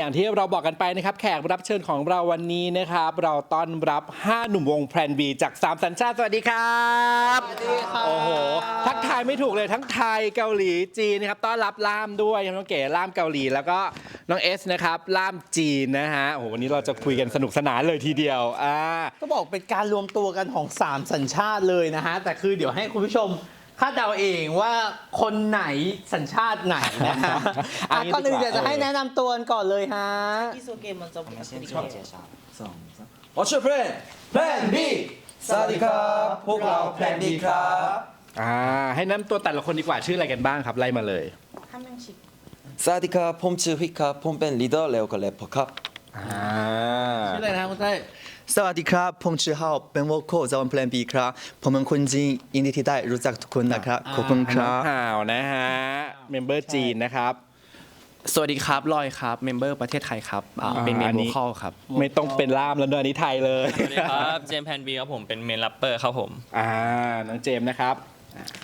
อย่างที่เราบอกกันไปนะครับ แขกรับเชิญของเราวันนี้นะครับ เราต้อนรับ 5 หนุ่มวงแพลน B จาก 3 สัญชาติ สวัสดีครับสวัสดีครับโอ้โหทักทายไม่ถูกเลยทั้งไทยเกาหลีจีนนะครับต้อนรับล่ามด้วยน้องเก๋ล่ามเกาหลี แล้วก็น้องเอสนะครับล่ามจีนนะฮะโอ้โหวันนี้เราจะคุยกันสนุกสนานเลยทีเดียวอ่าก็บอกเป็นการรวมตัวกันของ 3 สัญชาติเลยนะฮะแต่คือเดี๋ยวให้คุณผู้ชม คาดเดาเองว่าคนไหนสัญชาติไหนนะฮะ อั อ่ะ นนี้ ก่อนอื่น ดีกว่า เดี๋ยวจะให้แนะนำตัวกันก่อนเลยฮะ 자기소개 먼저 부탁드릴게요. 我是 Plan Plan B สวัสดีครับพวกเรา Plan B ครับ อ่าให้แน้ำตัวแต่ละคนดีกว่าชื่ออะไรกันบ้างครับ ไล่มาเลย 한 명씩 สวัสดีครับผมชื่อฮิกครับผมเป็นลีดเดอร์แล้วก็แรปเปอร์ครับ อ่า ชื่ออะไรนะคุณเต้ย สวัสดีครับผมชื่อฮาวเป็นวอลโคจากวันเพลนบีครับผมเป็นคนจีนยินดีที่ได้รู้จักทุกคนนะครับขอบคุณคน้อรังบห่าวนะฮะเมมเบอร์จีนนะครับสวัสดีครับลอยครับเมมเบอร์ประเทศไทยครับอ่าเป็นเมอันนโวนี้คอลครับ ไม่ต้องเป็นล่ามแล้วเนอะอันนี้ไทยเลยสวัสดีครับเจมส์แพนบีครับผมเป็นเมนแรปเปอร์ครับผมอ่าน้องเจมส์นะครับ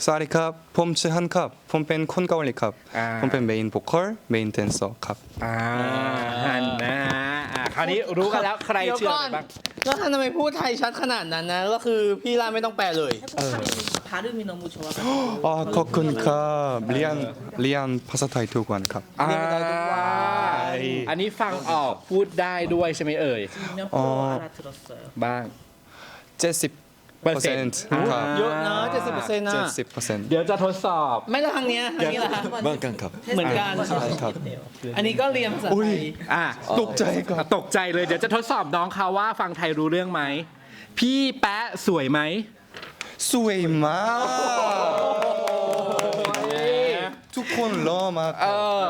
สวัสดีครับผมชื่อฮันครับผมเป็นคนเกาหลีครับ อ่า ผมเป็นเมน v o คอลเมน d ดนเซอร์ครับอ่าหันนะฮะอ่า คราวนี้รู้กันแล้วใครเชื่อไรบ้าง แล้วท่านทำไมพูดไทยชัดขนาดนั้นนะ ก็คือพี่ล่าไม่ต้องแปลเลย พาดมีนมูชัวอ๋อขอบคุณครับเรียนเรียนภาษาไทยทุกวันครับ อ่าอันนี้ฟังออกพูดได้ด้วยใช่ไหมเอ่ย บ้างเจ็ดสิบ เปอร์เซ็นต์ครับเยอะนะ70%นะ70เปอร์เซ็นต์เดี๋ยวจะทดสอบ ไม่ละทางเนี้ยทางนี้ละฮะเหมือนกันครับเหมือนกันใช่ครับอันนี้ก็เรียนภาษาไทยอ่าตกใจครับตกใจเลยเดี๋ยวจะทดสอบน้องเขาว่าฟังไทยรู้เรื่องไหมพี่แป๊ะสวยไหมสวยมาก ทุกคนหล่อมาเออ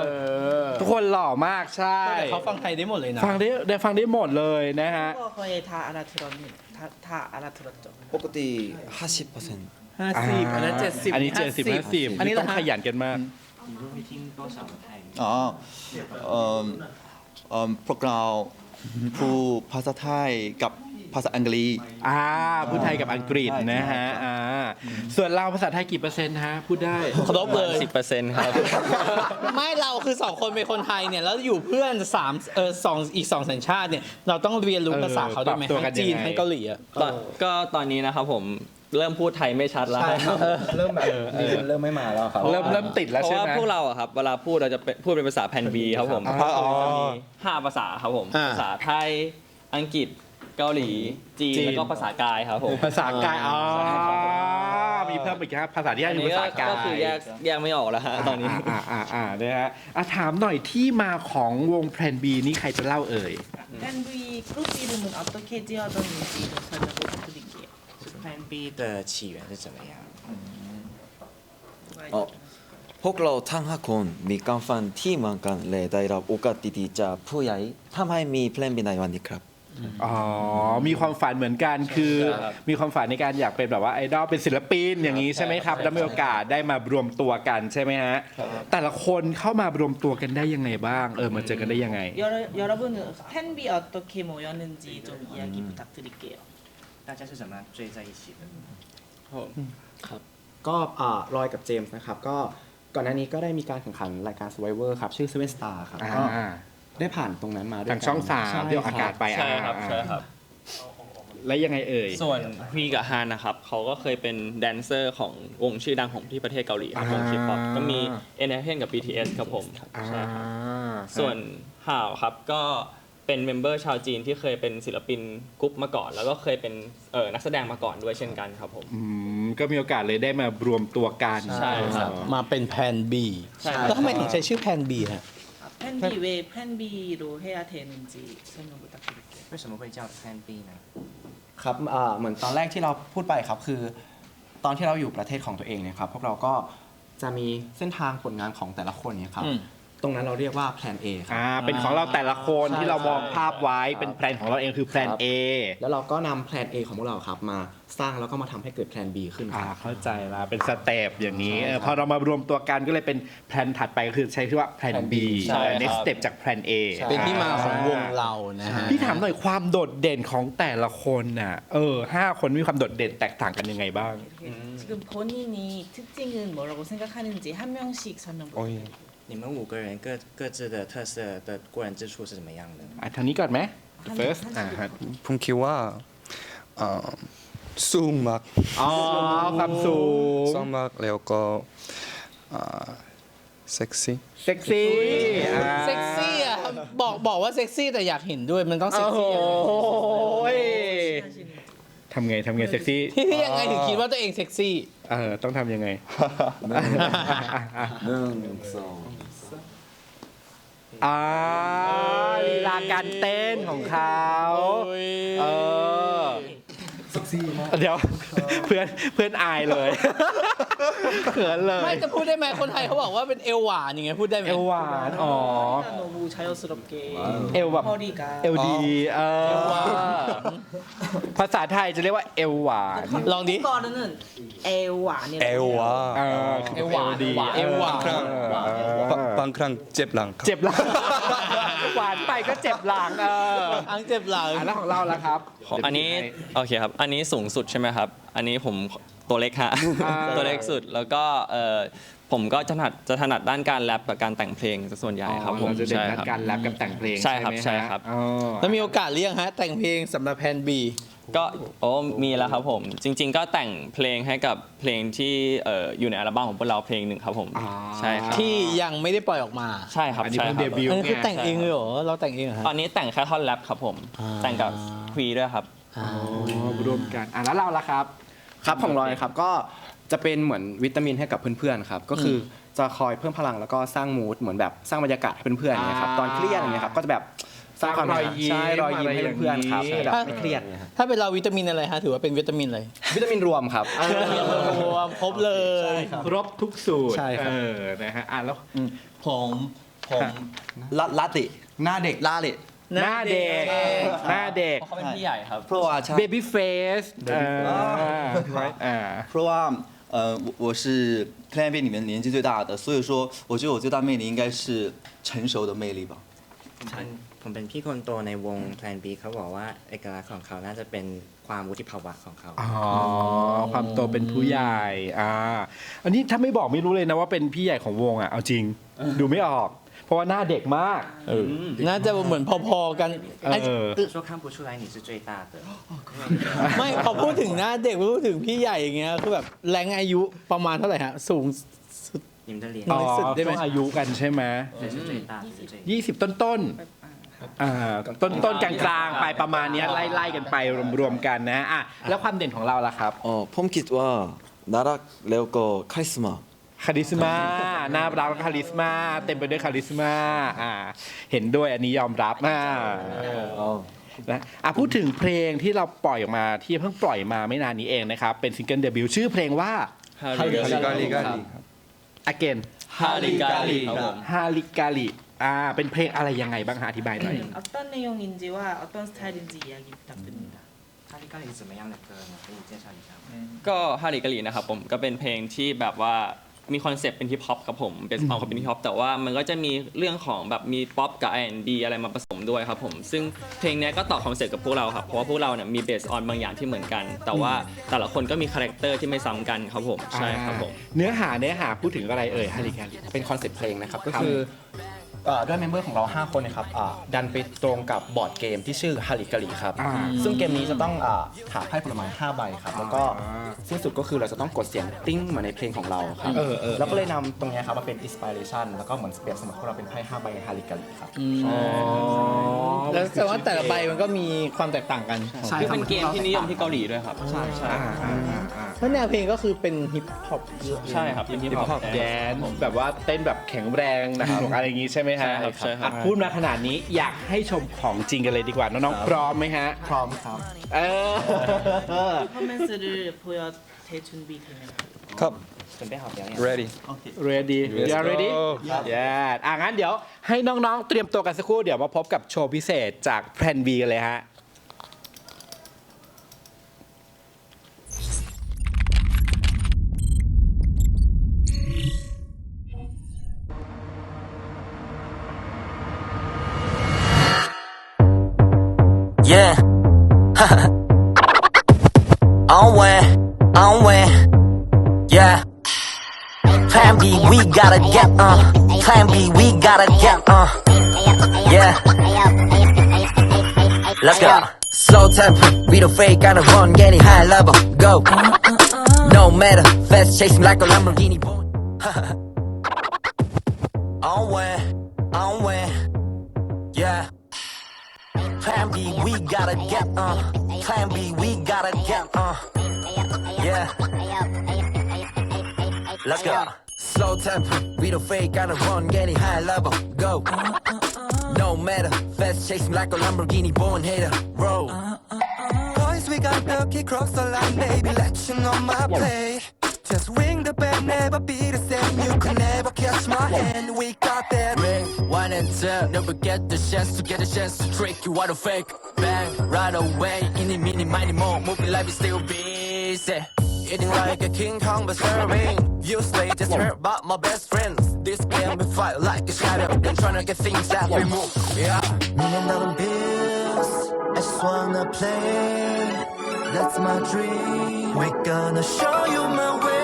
ทุกคนหล่อมากใช่ แต่เขาฟังไทยได้หมดเลยนะ ฟังได้ได้ฟังได้หมดเลยนะฮะ ก็คอยทาอาราทรอนทาทาอาราทรอนจบ ปกติ 50%ห้าสิบอันนี้นเจ็ดสิบอันนี้เจ็ดสิบห้าสิบอันนี้ต้องขยันกันมาก อ๋อเอิ่อพวกเราผู้ภาษาไทยกับ ภาษาอังกฤษ อ่าพูดไทยกับอังกฤษนะฮะอ่าส่วนเราภาษาไทยกี่เปอร์เซ็นต์ฮะพูดได้ ครบเลย10%ครับ ไม่เราคือสองคนเป็นคนไทยเนี่ย แล้วอยู่เพื่อนสามเออสองอีกสองสัญชาติเนี่ย เราต้องเรียนรู้ภาษาเขาด้วยไหมเออปรับตัวกันทั้งจีนยังไง ทั้งเกาหลีอะตอนก็ตอนนี้นะครับผมเริ่มพูดไทยไม่ชัดแล้วเริ่มแบบเริ่มไม่มาแล้วครับ เริ่มเริ่มติดแล้วเพใช่ราะว่าไหม พวกเราอะครับเวลาพูดเราจะเป็นพูดเป็นภาษาแพนบีครับผมอ๋ออ๋อจะมีห้าภาษาครับผม อ่า ภาษาไทย อังกฤษ เกาหลี จีน จีน แล้วก็ภาษากายครับผม ภาษากายอ๋อมีเพิ่มอีกครับภาษาที่ห้า อัน คือ นี้ ภา ก็ ษากาย ก็คือแยกแยกไม่ออกแล้วฮะตอนนี้ อ่าอ่าอ่านะฮะอ่ะถามหน่อยที่มาของวงแพลนบีนี่ใครจะเล่าเอ่ย 팬비 그룹 이름은 어떻게 지어졌는지 좀 설명 부탁드릴게요. Plan B 的起源是怎么样？อ๋อพวกเราทั้งห้าคนมีการฟันที่เหมือนกันและได้รับโอกาสดีๆจากผู้ใหญ่ทำให้มี Plan B ในวันนี้ครับ อ๋อ มีความฝันเหมือนกันคือ ครับ มีความฝันในการอยากเป็นแบบว่าไอดอลเป็นศิลปินอย่างนี้ใช่ไหมครับ แล้วมีโอกาสได้มารวมตัวกันใช่ไหมฮะ แต่ละคนเข้ามารวมตัวกันได้ยังไงบ้าง เออมาเจอกันได้ยังไง 여러, 여러분은 팬비 어떻게 모였는지 좀 이야기 부탁드릴게요. 大家是怎么追在一起的？ ก็อ่าลอยกับเจมส์นะครับ ก็ก่อนหน้านี้ก็ได้มีการแข่งขันรายการ Survivor ครับ ชื่อ Seven Star ครับ อ่า ก็ ได้ผ่านตรงนั้นมาด้วยทางช่องสามใช่ที่ออกอากาศไปใช่ครับอ่าใช่ครับ แล้วยังไงเอ่ย ส่วนพีกับฮานนะครับเขาก็เคยเป็นแดนเซอร์ของวงชื่อดังของที่ประเทศเกาหลีครับวงอ่าเคป๊อปก็มี n f n กับ BTS ครับผมอ่าใช่ครับส่วนห่าวครับก็เป็นเมมเบอร์ชาวจีนที่เคยเป็นศิลปินกรุ๊ปมาก่อน แล้วก็เคยเป็นเออนักแสดงมาก่อนด้วยเช่นกันครับผมอืมก็มีโอกาสเลยได้มารวมตัวกันใช่ครับมาเป็นแพน B ใช่ครับแล้วทำไมถึงใช้ชื่อแพน B ฮะ 아, 팬비 왜 팬비로 해야 되는지 설명 부탁드릴게요. 为什么会叫 Plan B 呢？ ครับอ่าเหมือนตอนแรกที่เราพูดไปครับคือ ตอนที่เราอยู่ประเทศของตัวเองเนี่ยครับพวกเราก็จะมีเส้นทางผลงานของแต่ละคนเนี่ยครับ อืม ต รงนั้นเราเรียกว่า Plan A ครับ อ่าเป็นของเราแต่ละคน ใช่ ที่เรามองภาพไว้ ครับ เป็นแพลนของเราเองคือแพลน ครับ A แล้วเราก็นำ Plan A ของพวกเราครับมาสร้างแล้วก็มาทำให้เกิด Plan B ขึ้นค อ่า รับ เข้าใจละเป็นสเต็ปอย่างนี้ ใช่ เออ ครับ พอเรามารวมตัวกันก็เลยเป็นแพลนถัดไปก็คือใช้ชื่อว่าแพลน Plan B B ใช่ครับ next step จากแพลน A เป็นที่มาของวงเรานะฮะ พี่ถามหน่อยความโดดเด่นของแต่ละคนน่ะเออห้าคนมีความโดดเด่นแตกต่างกันยังไงบ้าง 지금 본인이 특징은 뭐라고 생각하는지 한 명씩 설명 부탁드릴게요. 你们五个人各各自的特色的过人之处是怎么样的？ อ่ะทางนี้ก่อนไหม first อ่าฮะ ผมคิดว่าเอ่อสูงมาก อ๋อความสูง สูงมากแล้วก็เอ่อเซ็กซี่ เซ็กซี่อ่า เซ็กซี่อ่ะบอกบอกว่าเซ็กซี่แต่อยากเห็นด้วยมันต้องเซ็ โอ้ ก โห ซี่ ทำไงทำไงเซ็กซี่ พี่พี่ยังไงถึงคิดว่าตัวเองเซ็กซี่ เออต้องทำยังไง หนึ่งสอง อ่าลีลาการเต้นของเขาเออเดี๋ยว เพื่อนเพื่อนอายเลย เขินเลย ไม่จะพูดได้ไหมคนไทยเขาบอกว่าเป็นเอวหวานอย่างเงี้ยพูดได้ไหม เอวหวาน อ๋อ 너무 자연스럽게 เอวแบบ 허리가 เอวดี เออ ภาษาไทยจะเรียกว่าเอวหวานลองดิ ก่อนนั่นเอวหวานเนี่ยเอวหวานเอวหวานดีเอวหวาน เออ บางบางครั้งเจ็บหลังเจ็บหลัง หวานไปก็เจ็บหลังเอออังเจ็บหลัง อะแล้วของเราล่ะครับอันนี้โอเคครับ อันนี้สูงสุดใช่ไหมครับ อันนี้ผมตัวเล็กฮะ ตัวเล็กสุดแล้วก็เออ ผมก็ถนัดจะถนัดด้านการแรปกับการแต่งเพลงซะส่วนใหญ่ครับผมเราจะเด่นใช่ด้านครับ การแรปกับแต่งเพลงใช่ครับไหมฮะใช่ครับ อ๋อแล้วมีโอกาสเรียงฮะ แต่งเพลงสำหรับแพนบีก็โอ้มีแล้วครับผม จริง ๆ ก็แต่งเพลงให้กับเพลงที่เอ่ออยู่ในอัลบั้มของพวกเราเพลงหนึ่งครับผมอ่าใช่ครับ ที่ยังไม่ได้ปล่อยออกมาใช่ครับอันนี้ใช่เพิ่งคเดรับบิวอันต์นี้คือไงแต่งเองเลยเหรอเราแต่งเองเหรอฮะ ตอนนี้แต่งแค่ท่อนแรปครับผม อ่า แต่งกับควีด้วยครับอ่าอ๋อรวมกันอะแล้วเราล่ะครับ ครับของเรานะครับก็ จะเป็นเหมือนวิตามินให้กับเพื่อนๆครับก็คือจะคอยเพิ่มพลังแล้วก็สร้างมูดเหมือนแบบสร้างบรรยากาศให้เพื่อนๆอย่างเงี้ยครับอ่าตอนเครียดอย่างเงี้ยครับก็จะแบบสร้างความสร้างรอยยิ้มใช่รอยยิ้มให้เพื่อนๆครับอะไรอย่างงี้ให้แบบไม่เครียดเนี่ยครับถ้าเป็นเราวิตามินอะไรฮะถือว่าเป็นวิตามินอะไรวิตามินรวมครับรวมครบเลยครบทุกสูตรใช่ครับเออนะฮะอะแล้วผมผมลาลาติหน้าเด็กลาลิหน้าเด็ก หน้าเด็กเพราะเขาเป็นพี่ใหญ่ครับเพราะว่าใช่ baby face อ่าเพราะว่า 呃，我我是 Plan B 里面年纪最大的，所以说我觉得我最大魅力应该是成熟的魅力吧。 ผมเป็นผมเป็นพี่คนโตในวง Plan B เขาบอกว่าเอกลักษณ์ของเขาน่าจะเป็นความวุฒิภาวะของเขา อ๋อ ความโตเป็นผู้ใหญ่ อ่า อันนี้ถ้าไม่บอกไม่รู้เลยนะว่าเป็นพี่ใหญ่ของวงอ่ะ เอาจริง ดูไม่ออก เพราะว่าหน้าเด็กมาก เออ น่าจะเหมือนพอๆกัน เออ 说看不出来你是最大的 ไม่พอพูดถึงหน้าเด็กพูดถึงพี่ใหญ่อย่างเงี้ยคือแบบแรงอายุประมาณเท่าไหร่ฮะ สูง 你们的脸 อ๋อ สุดได้ไหม ต้องอายุกันใช่ไหม 谁是最大的是最ยี่สิบต้นต้นๆอ่า ต้นต้นๆกลางๆ ไปประมาณเนี้ยไล่ไล่ๆกันไปรวมๆกันนะ อ่ะ แล้วความเด่นของเราล่ะครับ 어, 폼킷 와 나락 레오거 카리스마 คาริสมาหน้ารักและคาริสมาเต็มไปด้วยคาริสมาอ่าเห็นด้วยอันนี้ยอมรับอ่านะอะพูดถึงเพลงที่เราปล่อยออกมาที่เพิ่งปล่อยมาไม่นานนี้เองนะครับ เป็นซิงเกิลเดบิวต์ชื่อเพลงว่า ฮาริการิคาลิ again ฮาริการิฮาริการิอ่าเป็นเพลงอะไรยังไงบ้างฮะอธิบายหน่อย 음, 어떤 내용인지와 어떤 스타일인지 이야기 부탁드립니 다. ท่าที่เกาหลีรู้สุดไม่ยากเหลือเกินเป็นเจชันครับ ก็ฮาริการินะครับผมก็เป็นเพลงที่แบบว่า มีคอนเซปต์เป็นฮิปฮอปครับผมเป็นเอาเขาเป็นฮิปฮอปแต่ว่ามันก็จะมีเรื่องของแบบมีป๊อปกับ R&B อะไรมาผสมด้วยครับผม ซึ่งเพลงเนี้ยก็ตอบคอนเซปต์กับพวกเราครับเพราะว่าพวกเราเนี่ยมีเบสออนบางอย่างที่เหมือนกัน แต่ว่าแต่ละคนก็มีคาแรคเตอร์ที่ไม่ซ้ำกันครับผมใช่ครับผมเนื้อหาเนื้อหาพูดถึงอะไรเอ่ยฮาริกาลิเป็นคอนเซ็ปต์เพลงนะครับ ก็คือ เอ่อด้วยเมมเบอร์ของเรา 5 คนนะครับอ่าดันไปตรงกับบอร์ดเกมที่ชื่อฮาริกาลีครับอ่าซึ่งเกมนี้จะต้องอ่าหาไพ่ผลไม้5ใบครับ แล้วก็สิ้นสุดก็คือเราจะต้องกดเสียงติ้งเหมือนในเพลงของเราครับเออเออ แล้วก็เลยนำตรงเนี้ยครับมาเป็นอินสปิเรชันแล้วก็เหมือนเปรียบเสมือนพวกเราเป็นไพ่5ใบฮาริกาลีครับ แล้วแต่ว่าแต่ละใบมันก็มีความแตกต่างกันคือเป็นเกมที่นิยมที่เกาหลีด้วยครับ ใช่ใช่อ่าอ่าอ่าอ่าเพราะแนวเพลงก็คือเป็นฮิปฮอปใช่ครับเป็นฮิปฮิปฮฮออปปแดนแบบว่าเต้นแบบแข็งแรงหนักหน่วงอะไรอย่างงี้ใช่ไหมฮะใช่ครับใช่ครับพูดมาขนาดนี้อยากให้ชมของจริงกันเลยดีกว่าน้องๆพร้อมไหมฮะ พร้อมครับ เออ 퍼포먼스를 보여드릴 준비 되면 ครับ ready ready you are ready yeah อ่างั้นเดี๋ยวให้น้องๆ เตรียมตัวกันสักครู่เดี๋ยวมาพบกับโชว์พิเศษจากแพลน B กันเลยฮะ Plan B, we gotta get uh. Plan B, we gotta get, uh, yeah. Let's go. Slow tempo, we the fake, gotta run, getting high level, go. No matter, fast chase me like a Lamborghini. boy. on way, on way, yeah. Plan B, we gotta get, uh. Plan B, we gotta get, uh. Yeah. Let's go. Slow tempo, we don't fake, gotta run, getting high level, go. No matter, fast chase me like a Lamborghini, born hater, roll. Boys, we got lucky, cross the line, baby, let you know my play. Just ring the bell, never be the same. You can never catch my hand. We got that. Ring, one and two, never get the chance to get a chance to trick you out of fake. Bang, right away, any, mini, miny, more, moving like we still busy. Eating like a King Kong, but serving. You slay, just heard about my best friends. This game we fight like a shadow, then trying to get things that we move. Yeah. Million dollar bills, I just wanna play. That's my dream. We're gonna show you my way.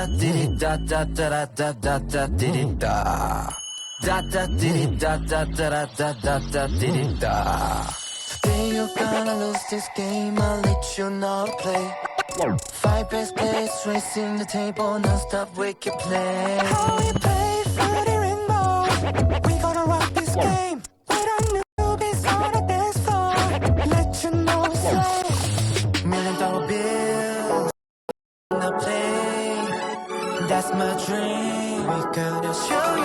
Da diddy da da da da da da da diddy da. Da da diddy da da da da da da da diddy da. Today you're gonna lose this game, I'll let you know to play. Five best players racing the table, non-stop we can play. How we play for the rainbow, we gonna rock this game. With our newbies on the dance floor, let you know it's like million dollar bills. The play, my dream. We gonna show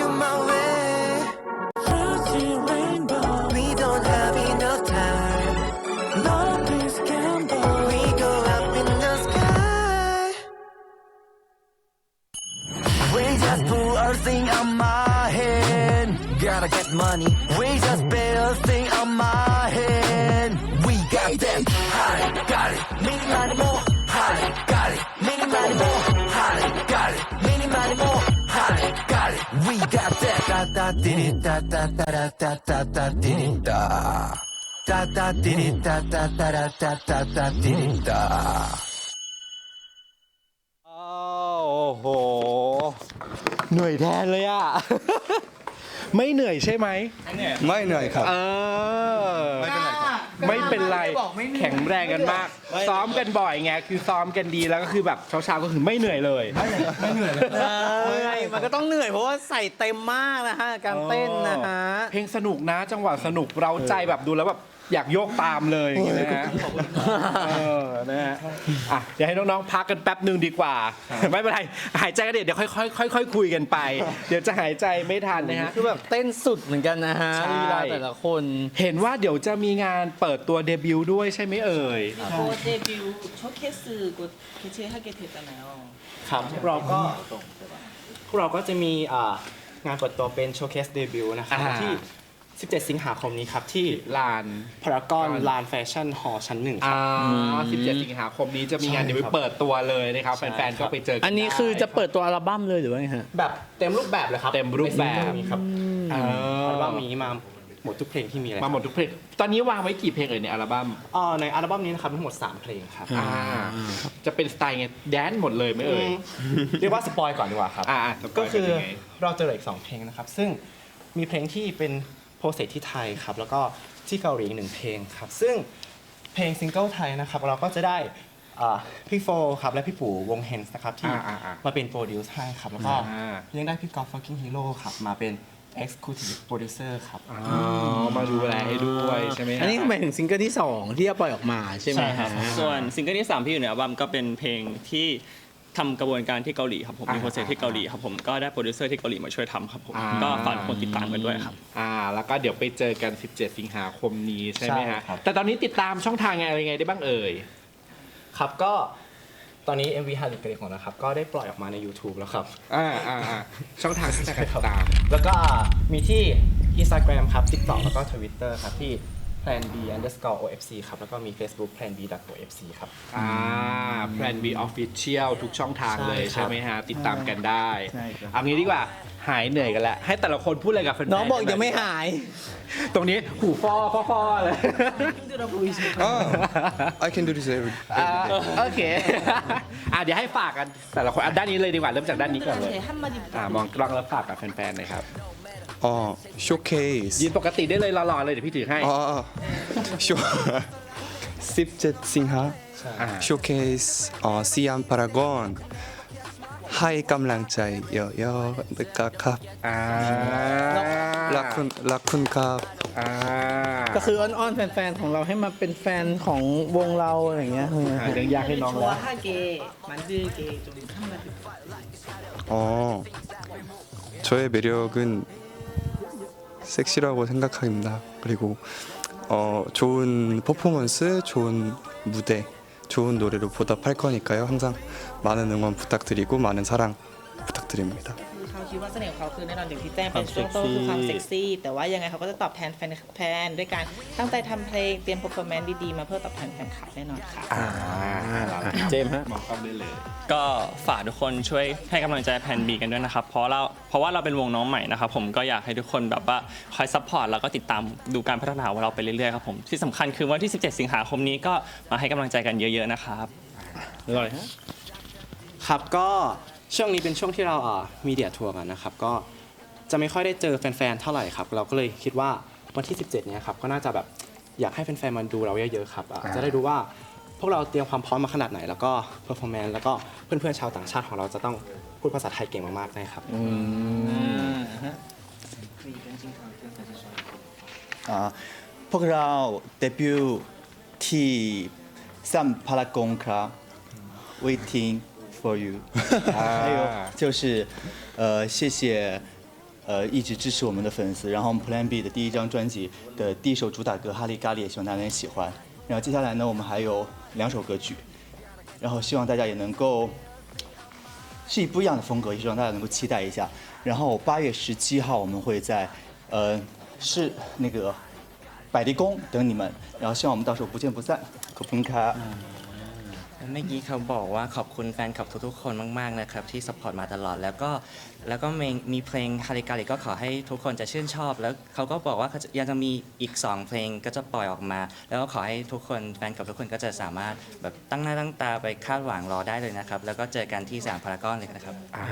ติริตาตาตาตาตาตาติริตาตาตาติริตาตาตาตาตาตาติริตาโอ้โห เหนื่อยแทนเลยอะ ไม่เหนื่อยใช่ไหม ไม่เหนื่อยครับ เออ ไม่เป็นไรครับ แข็งแรงกันมาก ซ้อมกันบ่อยไงคือซ้อมกันดีแล้วก็คือแบบเช้าๆก็คือไม่เหนื่อยเลย ไม่เหนื่อยมันก็ต้องเหนื่อยเพราะว่าใส่เต็มมากนะฮะการเต้นนะฮะเพลงสนุกนะ จังหวะสนุกเราใจแบบดูแล้วแบบ อยากโยกตามเลยอย่างเงี้ยนะฮะเออนะฮะอ่ะเดี๋ยวให้น้องๆพักกันแป๊บหนึ่งดีกว่า ไม่เป็นไร หายใจกันเดี๋ยวเดี๋ยวค่อยๆค่อยๆคุยกันไป เดี๋ยวจะหายใจไม่ทันนะฮะ คือแบบเต้นสุดเหมือนกันนะฮะ ใช่ ลีลาแต่ละคน เห็นว่าเดี๋ยวจะมีงานเปิดตัวเดบิวต์ด้วยใช่ไหมเอ่ย 곧 데뷔 쇼케이스 곧 개최하게 되잖아요. ครับพวกเราก็พวกเราก็จะมีอ่างานเปิดตัวเป็นโชว์เคสเดบิวต์นะครับ อ่า ที่ 17 สิงหาคมนี้ครับ ที่ลานพารากอนลานแฟชั่นฮอลล์ชั้นหนึ่งคอ่รับา17 สิงหาคมนี้จะมีงานเดบิวต์เปิดตัวเลยนะครับ ใช่แฟนๆก็ไปเจอกัอันนี้คือจะเปิดตัวอัลบั้มเลยหรือว่าไงฮะ แบบเต็มรูปแบบเลยครับเต็มรูปแบบในซิงเกิลนี้ครับเอออัลบั้มนี้มาหมดทุกเพลงที่มีเลยมาหมดทุกเพลง ตอนนี้วางไว้กี่เพลงเอ่ยในอัลบั้มอ่าในอัลบั้มนี้นะครับทั้งหมด 3 เพลงครับอ่าจะเป็นสไตล์ไงแดนซ์หมดเลยไหมเอ่ย เรียกว่าสปอยก่อนดีกว่าครับ อ่าอ่าสปอยก็คือเป็นยังไง เราเจออีก2เพลงนะครับ ซึ่งมีเพลงที่เป็น โปรเซสที่ไทยครับ แล้วก็ที่เกาหลีอีกหนึ่งเพลงครับ ซึ่งเพลงซิงเกิลไทยนะครับ เราก็จะได้อ่าพี่โฟครับ และพี่ปู่วงเฮนส์นะครับ ที่อ่าอ่าอ่ามาเป็นโปรดิวซ์ให้ครับ แล้วก็อ่า ยังได้พี่กอล์ฟฟักกิ้งฮีโร่ครับ มาเป็น Exclusive Producer ครับ อ๋อมาดูแลให้ด้วยใช่ไหมฮะ อันนี้หมายถึงซิงเกิลที่ 2 ที่จะปล่อยออกมาใช่ไหมใช่ครับ ฮะ ส่วนซิงเกิลที่ 3 ที่อยู่ในอัลบั้มก็เป็นเพลงที่ ทำกระบวนการที่เกาหลีครับผมมีโปรเซสที่เกาหลีครับผมก็ได้โปรดิวเซอร์ที่เกาหลีมาช่วยทำครับผมอ่า ก็ฝากทุกคนติดตามกันด้วยครับ อ่า แล้วก็เดี๋ยวไปเจอกัน 17 สิงหาคมนี้ใช่ไหมฮะใช่ครับ แต่ตอนนี้ติดตามช่องทางไงอะไรไงได้บ้างเอ่ย ครับก็ตอนนี้ MV ฮาริเกของเราครับก็ได้ปล่อยออกมาใน YouTube แล้วครับ อ่าอ่าอ่าช่องทางที่จะการติดตาม แล้วก็มีที่ Instagram ครับ TikTok แล้วก็ Twitter ครับ ที่ plan b underscore ofc ครับ แล้วก็มี Facebook plan b ofc ครับ อ่า นวีออฟฟิเชียลทุกช่องทางเลยใช่ไหมฮะ ติดตามกันได้อับ เอางี้ดีกว่าหายเหนื่อยกันแล้วให้แต่ละคนพูดอะไรกับแฟนๆน้องบอกยังไม่หาย ตรงนี้หูฟอฟอฟอเลย Oh, I can do this every. อ่าโอเค อะเดี๋ยวให้ฝากกันแต่ละคนอ่ด้านนี้เลยดีกว่าเริ่มจากด้านนี้ก่อนเลย อ่ามองกล้องแล้วฝากกับแฟนๆหนะครับอ๋อโชว์เคสยืนปกติได้เลยหล่อๆเลยเดี๋ยวพี่ถือให้อ๋อโชว์ 아쇼 씹젯 싱하 쇼케이스 어 시안 파라곤 하이 깜랑짜이 여여 느까캅 อ่า 라쿤 라쿤캅 อ่า ก็คืออ้อนๆแฟนๆของเราให้มาเป็นแฟนของวงเราอะไรอย่างเงี้ย หาเรื่องยากให้น้องแล้ว 좋아하게 만들게 좀 한마디 어 저의 매력은 섹시라고 생각합니다. 그리고 어 좋은 퍼포먼스, 좋은 무대, 좋은 노래로 보답할 거니까요. 항상 많은 응원 부탁드리고 많은 사랑 부탁드립니다. เขาคิดว่าเสน่ห์ของเขาคือแน่นอนอย่างที่แจ้งเป็นช่วงต้นคือความเซ็กซี่ แต่ว่ายังไงเขาก็จะตอบแทนแฟนแฟนด้วยการตั้งใจทำเพลงเตรียม performance ดีๆ มาเพื่อตอบแทนแฟนคลับแน่นอนค่ะ อ่าเจมส์ฮะมองกล้องได้เลย ก็ฝากทุกคนช่วยให้กำลังใจแพนบีกันด้วยนะครับ เพราะเราเพราะว่าเราเป็นวงน้องใหม่นะครับผมก็อยากให้ทุกคนแบบว่าคอยซัพพอร์ตแล้วก็ติดตามดูการพัฒนาของเราไปเรื่อยๆครับผมที่สำคัญคือวันที่ 17 สิงหาคมนี้ก็มาให้กำลังใจกันเยอะ ๆนะครับเลยฮะ ครับก็ ช่วงนี้เป็นช่วงที่เราอ่ามีเดียทัวร์กันนะครับ ก็จะไม่ค่อยได้เจอแฟนๆ เท่าไหร่ครับ เราก็เลยคิดว่าวันที่ 17 เนี้ยครับก็น่าจะแบบอยากให้แฟนๆ มาดูเราเยอะๆ ครับอะอ่าจะได้รู้ว่าพวกเราเตรียมความพร้อมมาขนาดไหน แล้วก็เพอร์ฟอร์แมนซ์แล้วก็เพื่อนๆ ชาวต่างชาติของเราจะต้องพูดภาษาไทยเก่งมากๆแน่ครับ อ่าพวกเราเดบิวต์ที่ซัมพารากอนครับ waiting for you，还有就是，呃，谢谢，呃，一直支持我们的粉丝。然后我们 Plan B 的第一张专辑的第一首主打歌《哈利咖喱》，也希望大家能喜欢。然后接下来呢，我们还有两首歌曲，然后希望大家也能够是以不一样的风格，也希望大家能够期待一下。然后八月十七号我们会在，呃，是那个百丽宫等你们。然后希望我们到时候不见不散，可分开。 เมื่อกี้เขาบอกว่าขอบคุณแฟนคลับทุกๆคนมากๆนะครับที่สปอร์ตมาตลอดแล้วก็แล้วก็มีมีเพลงฮาริกาลิก็ขอให้ทุกคนจะชื่นชอบ แล้วเขาก็บอกว่าเขาจะยังจะมีอีก 2 เพลงก็จะปล่อยออกมา แล้วก็ขอให้ทุกคนแฟนคลับทุกคนก็จะสามารถแบบตั้งหน้าตั้งตาไปคาดหวังรอได้เลยนะครับ แล้วก็เจอกันที่สยามพารากอนเลยนะครับ อ่า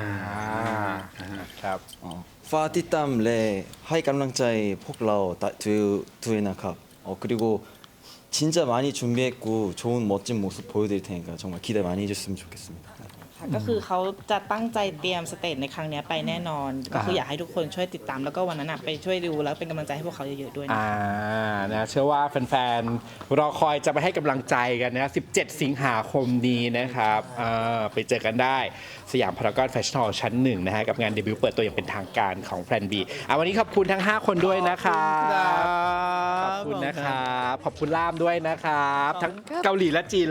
ครับ 파티땀 레 하이 깜랑짜이 폭라오 두 두이나캅 어 그리고 진짜 많이 준비했고 좋은 멋진 모습 보여드릴 테니까 정말 기대 많이 해줬으면 좋겠습니다. ค่ะก็คือเขาจะตั้งใจเตรียมสเตจในครั้งเนี้ยไปแน่นอน ก็คืออยากให้ทุกคนช่วยติดตามแล้วก็วันนั้นนะไปช่วยดูแล้วเป็นกำลังใจให้พวกเขาเยอะๆด้วยนะ อ่านะเชื่อว่าแฟนๆรอคอยจะไปให้กำลังใจกันนะ 17 สิงหาคมนี้นะครับอ่าไปเจอกันได้สยามพารากอนแฟชั่น a l ชั้นหนึ่งนะฮะ กับงานเดบิวต์เปิดตัวอย่างเป็นทางการของแพลนบีอะวันนี้ขอบคุณทั้ง 5 คนด้วยนะครับ ขอบคุณนะครับ ขอบคุณล่ามด้วยนะครับ ทั้งเกาหลีและจีน